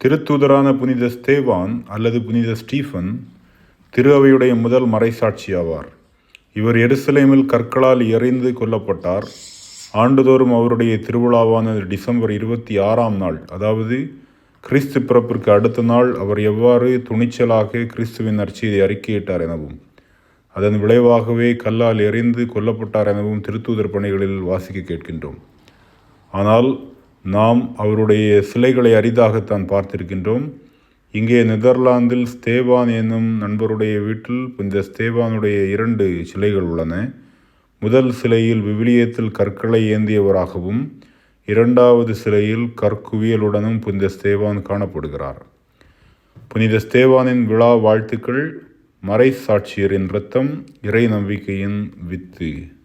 திருத்தூதரான புனித ஸ்தேவான் அல்லது புனித ஸ்டீஃபன் திரு அவையுடைய முதல் மறைசாட்சி ஆவார் இவர் எருசலேமில் கற்களால் எறிந்து கொல்லப்பட்டார். ஆண்டுதோறும் அவருடைய திருவிழாவான டிசம்பர் இருபத்தி ஆறாம் நாள் அதாவது கிறிஸ்து பிறப்பிற்கு அடுத்த நாள் அவர் எவ்வாறு துணிச்சலாக கிறிஸ்துவின் நற்செய்தியை அறிக்கையிட்டார் எனவும் அதன் விளைவாகவே கல்லால் எறிந்து கொல்லப்பட்டார் எனவும் திருத்தூதர் பணிகளில் வாசிக்க கேட்கின்றோம். ஆனால் நாம் அவருடைய சிலைகளை அரிதாகத்தான் பார்த்திருக்கின்றோம். இங்கே நெதர்லாந்தில் ஸ்தேவான் என்னும் நண்பருடைய வீட்டில் இந்த ஸ்தேவானுடைய இரண்டு சிலைகள் உள்ளன. முதல் சிலையில் விவிலியத்தில் கற்களை ஏந்தியவராகவும் இரண்டாவது சிலையில் கற்குவியலுடனும் புனித ஸ்தேவான் காணப்படுகிறார். புனித ஸ்தேவானின் விழா வாழ்த்துக்கள் மறை சாட்சியரின் இரத்தம் இறை நம்பிக்கையின் வித்து.